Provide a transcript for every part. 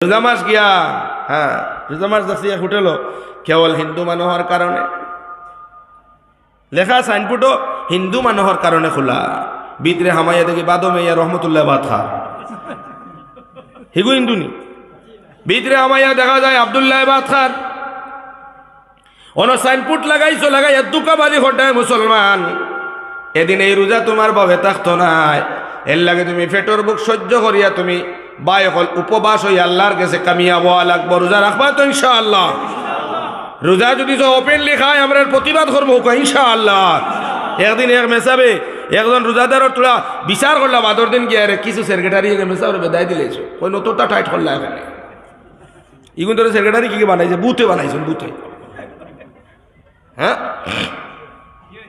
রোজা মাস গিয়া হ্যাঁ রোজা মাস যাচ্ছি হোটেল কেবল হিন্দু মানুহৰ কাৰণে। লেখা সাইনবোর্ডও হিন্দু মানুহৰ কাৰণে খোলা। ভিতরে হামাইয়া দেখি বাদো মেয়া রহমতুল্লাহ বাদ খা। হিগু হিন্দু নি ভিতরে হামাইয়া দেখা যায় আবদুল্লাহ বাদ খার অন সাইনবোর্ড লাগাইছো লাগাইয়া দুকাবাদি ঘটায় মুসলমান এদিন এই রোজা তোমার বাবে থাকতো নাই। এর লাগে তুমি ফেটর বুক সহ্য করিয়া তুমি বাই হল উপবাস হই আল্লাহর কাছে কামিয়া বয়া লাগবো, রোজা রাখবা তো ইনশাআল্লাহ। রোজা যদি তো ওপেনলি খায়, আমরা প্রতিবাদ করব ইনশাআল্লাহ। একদিন এক মেসাবে একজন রোজাদারর তোরা বিচার করলাম বাদর দিন গিয়ে কিছু সেক্রেটারি মেসাবে বেদায় দিলেছ ওই নতুনটা টাইট করলা এখানে। ইগুন তোর সেক্রেটারি কি কি বানাইছে? বুথে বানাইছেন, বুথে। হ্যাঁ?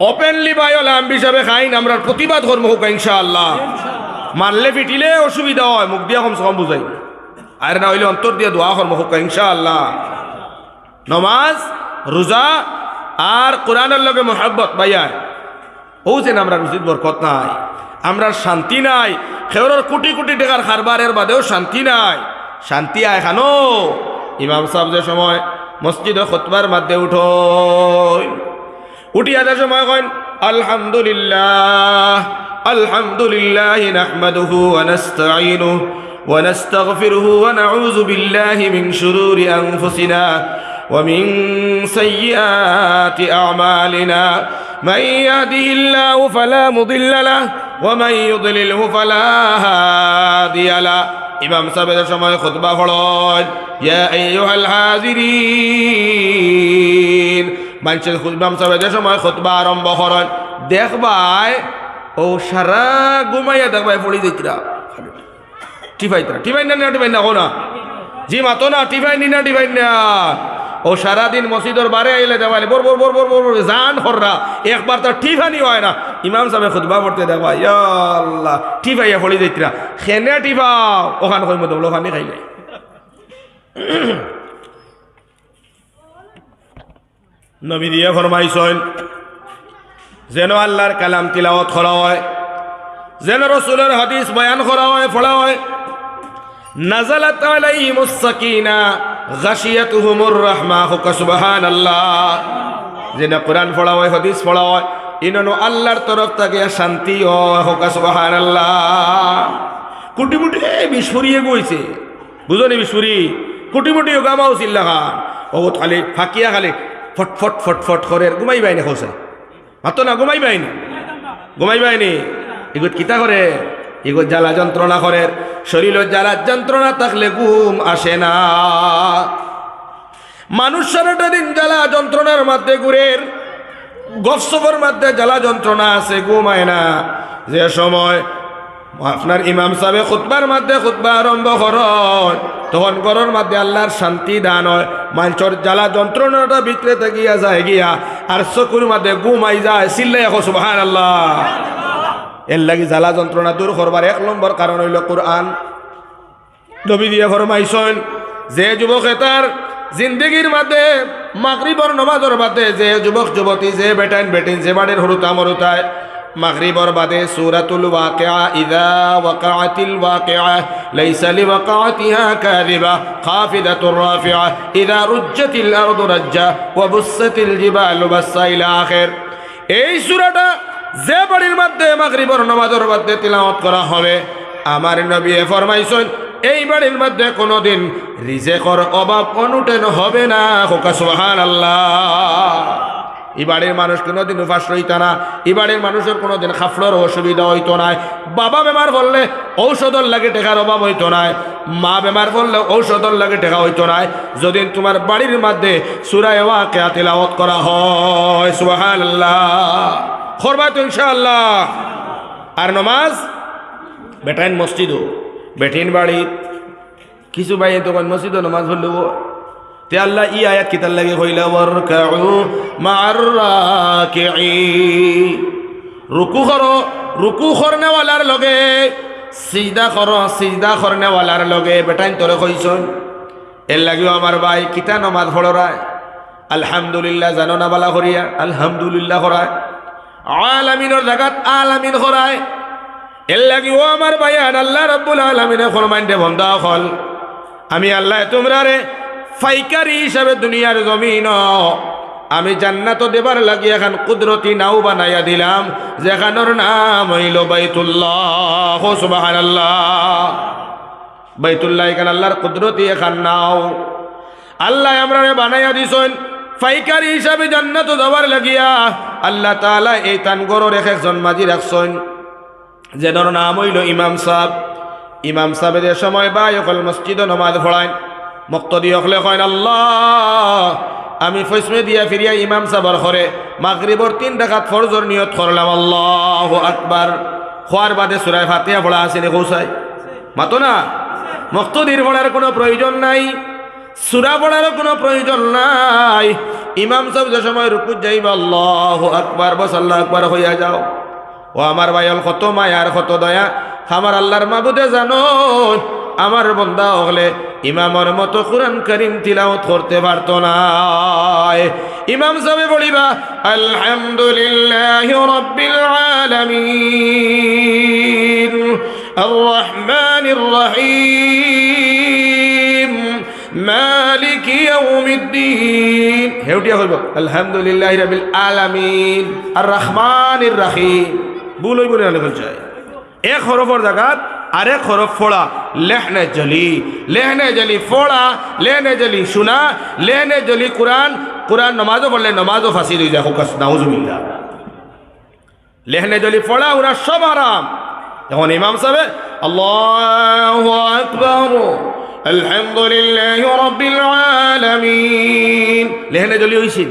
ওপেনলি বায়লাম হিসাবে খাইন আমরা প্রতিবাদ করব হোক ইনশাআল্লাহ মারলে পিটিলে অসুবিধা হয় মুখ দিয়া কমসে কম বুঝাই আর না হইলে অন্তর দিয়ে দোয়া করব হোক ইনশাআল্লাহ নমাজ রোজা আর কোরআনের লগে মোহাব্বত ভাইয়া হৌছেন আমরা রুচিত বরকত নাই আমরা শান্তি নাই খেওরের কোটি কোটি টাকার খারবারের বাদেও শান্তি নাই শান্তি আয় খানো ইমাম সাহেব যে সময় মসজিদে খতবার মাধ্যমে উঠো উঠিয়া যে সময় কইন আলহামদুলিল্লাহ আলহামদুলিল্লাহ নাহমাদুহু ওয়া নাস্তাঈনুহু ونستغفره ونعوذ بالله من شرور أنفسنا ومن سيئات أعمالنا من يهده الله فلا مضل له ومن يضلله فلا هادي له ইমাম সাহেবের সময় খুতবা ফড়ন ইয়া আইয়ুহাল হাজিরিন মানুষের ইমাম সাহেবের সময় খুতবা আরম্ভ করেন, দেখবাই ও সারা ঘুমাইয়া দেখবাই পড়ি দিতরা টিফাইতরা টিফাইন না টিফাইন না না। জি মাতো না, টিফাইন না টিফাইন না ও সারাদিন মসজিদর বারে আইলে দেওয়ালে বর বর বর বর বর বর, জান হররা একবার তো টিফানি হয় না। ইমাম সাহেব খুদবা পড়তে দেখবা আল্লাহ, টিফাইয়া ফলি দিতরা খেনে টিফাও, ওখান কই মতো ওখানে খাইলে। নবী দিয়ে ফরমাইছেন, যেন আল্লাহর কালাম তিলাওয়াত করা হয়, যেন রসুলের হাদিস বয়ান করা হয়, পড়া হয়। নাজালাত আলাইহিমুস সাকিনা গাশিয়াতুহুমুর রাহমা হুকা সুবহানাল্লাহ। যেন কোরআন পড়া হয়, হাদিস পড়া হয়, ইনানো আল্লাহর তরফ থেকে শান্তি হয়, হুকা সুবহানাল্লাহ। কুটি মুটি বিস্ফুরিয়ে গইছে। বুঝনি বিস্ফুরি কুটি মুটি গামাও চিল্লা ও খালি ফাঁকিয়া খালি ফট ফটফট ফট ফট করে ঘুমাই বাইনি খোসা মাতো না, ঘুমাই বাইনি ঘুমাই বাইনি এগুলো কিতা করে? এগুলো জ্বালা যন্ত্রণা করে। শরীরের জ্বালা যন্ত্রণা থাকলে ঘুম আসে না। মানুষ সারাটা দিন জ্বালা যন্ত্রণার মধ্যে ঘুরের, গফসফর মধ্যে জ্বালা যন্ত্রণা আছে, ঘুমায় না। যে সময় আপনার ইমাম সাহেব খুতবার মধ্যে খুতবা আরম্ভ করন, তখন ঘরের মধ্যে আল্লাহর শান্তি দান হয়। মানুষের জ্বালা যন্ত্রণাটা ভিতরে গিয়া যায় গিয়া, আর চকুর মধ্যে ঘুমাই যায়, চিল্লাই এখন সুবাহ আল্লাহ এর লাগি জ্বালা যন্ত্রণা দূর করবার এক নম্বর কারণ হইল কোরআন। নবী দিয়ে ফরমাইছেন, যে যুবক তার জিন্দগির মধ্যে মাগরিবর নমাজর বাদে যে যুবক, যুবতী, যে বেটাইন বেটিন, যে বাড়ির হরুতা মরুতায় মাগরিবর বাদে সূরাতুল ওয়াকিআ, ইযা ওয়াকাআতিল ওয়াকিআ, লাইসা লিওয়াকাআতিহা কাযিবা, খাফিদাতুর রাফিআ, ইযা রুজ্জাতিল আরদু রাজ্জা, ওয়া বুসাতিল জিবালু বাসসা ইলা আখির। এই সূরাটা যে বাড়ির মধ্যে মাগরিবর নামাজের মধ্যে তিলাওয়াত করা হবে, আমার নবী ফরমাইছেন, এই বাড়ির মধ্যে কোনোদিন রিজেকর অভাব অনুটেন হবে না, হোকা সুহান এই বাড়ির মানুষ কোনোদিন উপাস রইত না এই বাড়ির মানুষের কোনোদিন খাফড়র অসুবিধা হইতো না। বাবা বেমার বললে ঔষধর লাগে টেকার অভাব হইতো না। মা বেমার বললে ঔষধর লাগে টেকা হইতো না। যদি তোমার বাড়ির মধ্যে সুরায় ওয়াকিয়া তিলাওয়াত করা হয় সুবহান আল্লাহ করবা তো ইনশাআল্লাহ। আর নমাজ? বেটাইন মসজিদও, বেটিন বাড়ি। কিছু ভাই তখন মসজিদ নমাজ পড়ল তে আল্লাহ ই আয়াত কিতার লাগে কইলা ওয়ারকাউ মার রাকিঈন রুকু করো, রুকু করনেওয়ালার লগে, সিজদা করো, সিজদা করনেওয়ালার লগে, বেটাইন তোরে কইছন, এর লাগিও আমার ভাই কিতা নমাজ পড়রায় আলহামদুলিল্লাহ, জানো না বালা করিয়া? আলহামদুলিল্লাহ করায়। আলামিনের জাগাত আলামিন করায়। এর লাগিও আমার ভাই আল্লাহ রব্বুল আলমিনে ফরমাইন্ডে বন্ধা হল আমি আল্লাহ তোমরা রে ফাইকারি হিসাবে দুনিয়ার জমিন। আমি জান্নাত দেবার লাগি এখন কুদরতি নাও বানাইয়া দিলাম। যেখানোর নাম হইল বাইতুল্লাহ আল্লাহ বাইতুল্লাহ এখান আল্লাহর কুদরতি এখান নাও। আল্লাহ আমরা বানাইয়া দিছেন। ফাইকারি হিসাবে জান্নাত দেওয়ার লাগিয়া আল্লাহ তাআলা এই তানগরর এক একজন মাঝি রাখছেন। যেনর নাম হইল ইমাম সাহ ইমাম সাহেবের সময় বা অকল মসজিদ নমাজ পড়ায়। মক্তদি অকলে কয়, আল্লাহ, আমি ফৈসমে দিয়া ফিরিয়া ইমাম সাহর ঘরে মাগরিবর তিন ডাকাত ফরজর নিয়ত করলাম, আল্লাহ আকবার। খোয়ার বাদে সুরায় ফাতিয়া পড়া আসেনি কৌসাই মাতো না? মক্তদির পড়ার কোনো প্রয়োজন নাই, সুরা পড়ারও কোনো প্রয়োজন নাই। ইমাম সাহেব যে সময় রুকুত যাইবা, আল্লাহ আকবার, বস, আল্লাহ আকবার হইয়া যাও। ও আমার ভাইয়াল কত মায়ার কত দয়া আমার আল্লাহর মাবুদে জানো। আমার বন্দা হলে ইমামর মতো কোরআন করিম তিলাওত করতে পারত না ইমাম সাহেব বলিবা আলহামদুলিল্লাহ রব্বিল আলামিন الرحمن الرحيم مالك يوم الدين হেউটিয়া হইব আলহামদুলিল্লাহ রাবিল আলামিন আর রহমানির রাহিম ভুল হইব না লেখল চাই এক হরফর জায়গাত আরেক হরফ ফোড়া, লেহনে জলি লেহনে জলি ফোড়া, লেহনে জলি শোনা, লেহনে জলি কোরআন কোরআন নমাজও পড়লে নমাজও ফাঁসি দিয়ে যায় হুকাস নাউজুবিল্লাহ। লেহনে জলি ফোড়া, ওরা সব আরাম এখন ইমাম সাহেব, আল্লাহু আকবার, আলহামদুলিল্লাহ রাব্বিল আলামিন। লেহনে জলি হইছিল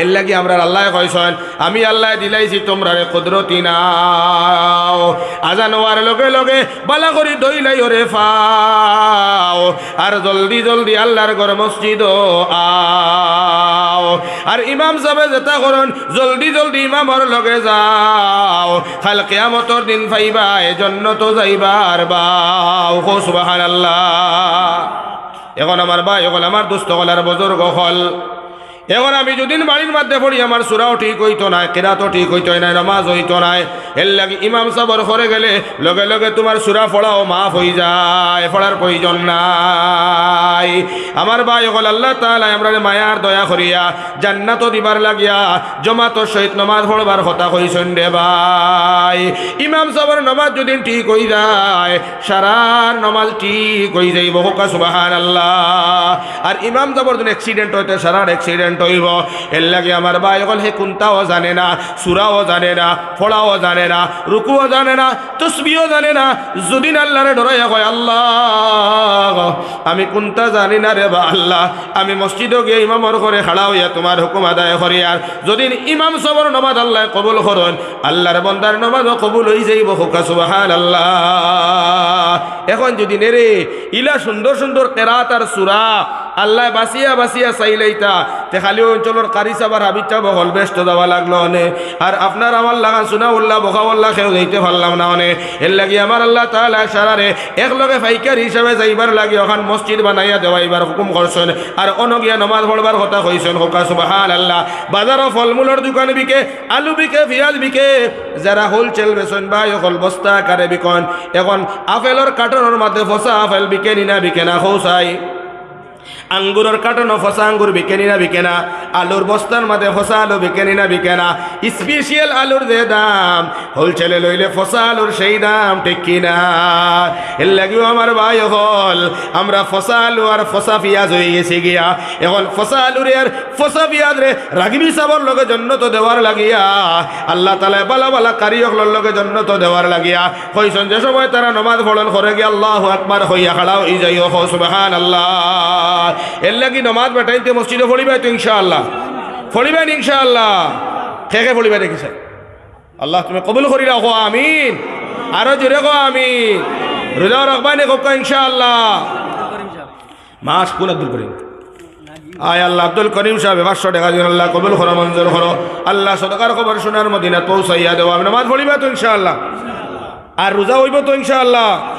এর লাগি আমরা আল্লাহ কইসন আমি আল্লাহ দিলাইছি তোমরা রে কুদরতি নাও। আজান হওয়ার লগে লগে বালা করি দইলাই ওরে ফাও। আর জলদি জলদি আল্লাহর ঘর মসজিদ আও। আর ইমাম সাহেব যেটা করুন, জলদি জলদি ইমামর লগে যাও। খাল কেয়ামতর দিন পাইবা এজন্য তো যাইবার বাও। সুবাহান আল্লাহ এখন আমার ভাই, এখন আমার দুস্থ হলার বজর্গ হল। এখন আমি যদিন বাড়ির মধ্যে পড়ি, আমার সুরাও ঠিক হইতো নাই কেরাতো ঠিক হইতো নাই নামাজ হইতো নাই। এর লাগে ইমাম সাবর করে গেলে, লগে লগে তোমার সুরা ফড়াও মাফ হয়ে যায় ফড়ার প্রয়োজন নাই। আমার ভাই হল আল্লাহ তালা আমরা মায়ার দয়া করিয়া জান্নাত দিবার লাগিয়া জমাতো সহিত নমাজ পড়বার কথা কইছেন রে ভাই। ইমাম সাবর নমাজ যদি ঠিক হই যায় সারা নমাজ ঠিক হয়ে যাইব, হোকা সুবাহান আল্লাহ আর ইমাম সাবর যদি অ্যাক্সিডেন্ট হইতে সারার অ্যাক্সিডেন্ট হইব এর লাগে আমার ভাই হল হে কুন্তাও জানে না, সুরাও জানে না, ফড়াও জানে না, রুকুও জানে না তসবিও জানে না যদি আল্লাহরে ডরাইয়া কয়, আল্লাহ, আমি কোনটা জানি না রে বা আল্লাহ, আমি মসজিদে গিয়ে ইমামর করে খাড়া হইয়া তোমার হুকুম আদায় করি আর যদি ইমাম সবর নমাজ আল্লাহ কবুল করন, আল্লাহর বন্দার নমাজও কবুল হয়ে যাইব হুকা সুবাহান আল্লাহ এখন যদি নেরে, ইলা সুন্দর সুন্দর কেরাত আর সুরা আল্লাহ বাসিয়া বাসিয়া চাইলেইতা। তে খালি অঞ্চলের কারি চাবার হাবির চাব হল ব্যস্ত যাওয়া লাগল অনে আর আপনার আমার লাগান সুনা উল্লাহ, বকা উল্লাহ খেয়েও যাইতে পারলাম না অনে এর লাগি আমার আল্লাহ তাহলে সারারে একলগে ফাইকার হিসাবে যাইবার লাগি ওখান মসজিদ বানাইয়া দেওয়াইবার হুকুম করছেন। আর অনগিয়া নমাজ পড়বার কথা কইছেন, হোকা সুবাহান আল্লাহ বাজারও ফলমূলের দোকান বিকে, আলু বিকে, পেঁয়াজ বিকে, যারা হোলসেল বেচন বা অকল বস্তা আকারে বিকন, এখন আপেলের কার্টনের মধ্যে ফসা আপেল বিকে, নিনা বিকে না খৌসাই আঙ্গুরের কাটনো ফসা আঙ্গুর বিকে না বিকে না আলুর বস্তার মাঝে ফসা আলু বিকে না বিকে না স্পেশাল আলুর যে দাম হোলসেলে লইলে ফসা আলুর সেই দাম, ঠিক কিনা এর লাগিও আমার ভাই হল, আমরা ফসা আলু আর ফসা পিঁয়াজ হয়ে গেছি গিয়া। এখন ফসা আলুরে আর ফসা পিঁয়াজ রে রাগবি সাবর লগে জন্য তো দেওয়ার লাগিয়া। আল্লাহ তালা বালা বালা কারিয়কলর লগে জন্য তো দেওয়ার লাগিয়া। কইসন যে সময় তারা নমাজ ফলন করে গিয়া আল্লাহ আকবার হইয়া খাড়া হয়ে যাই ও সুবাহান আল্লাহ এর লাগি নমাজ বেটাইতে মসজিদে পড়িবাই তো ইনশাআল্লাহ। পড়িবেন ইনশাআল্লাহ। খে খে পড়িবাই দেখিছে আল্লাহ তুমি কবুল করি রাখো, আমিন। আরও জোরে কো আমিন। রোজা রাখবানি কোকা ইনশাআল্লাহ। মাস কোন আব্দুল করিম? আয় আল্লাহ, আব্দুল করিম সাহেব পাঁচশো টাকা দিন আল্লাহ কবুল করো, মঞ্জুর করো। আল্লাহ সদকার খবর শোনার মদিনা পৌঁছাইয়া দেবো আমি নামাজ পড়িবা তো ইনশাআল্লাহ। আর রোজা হইব তো ইনশাআল্লাহ।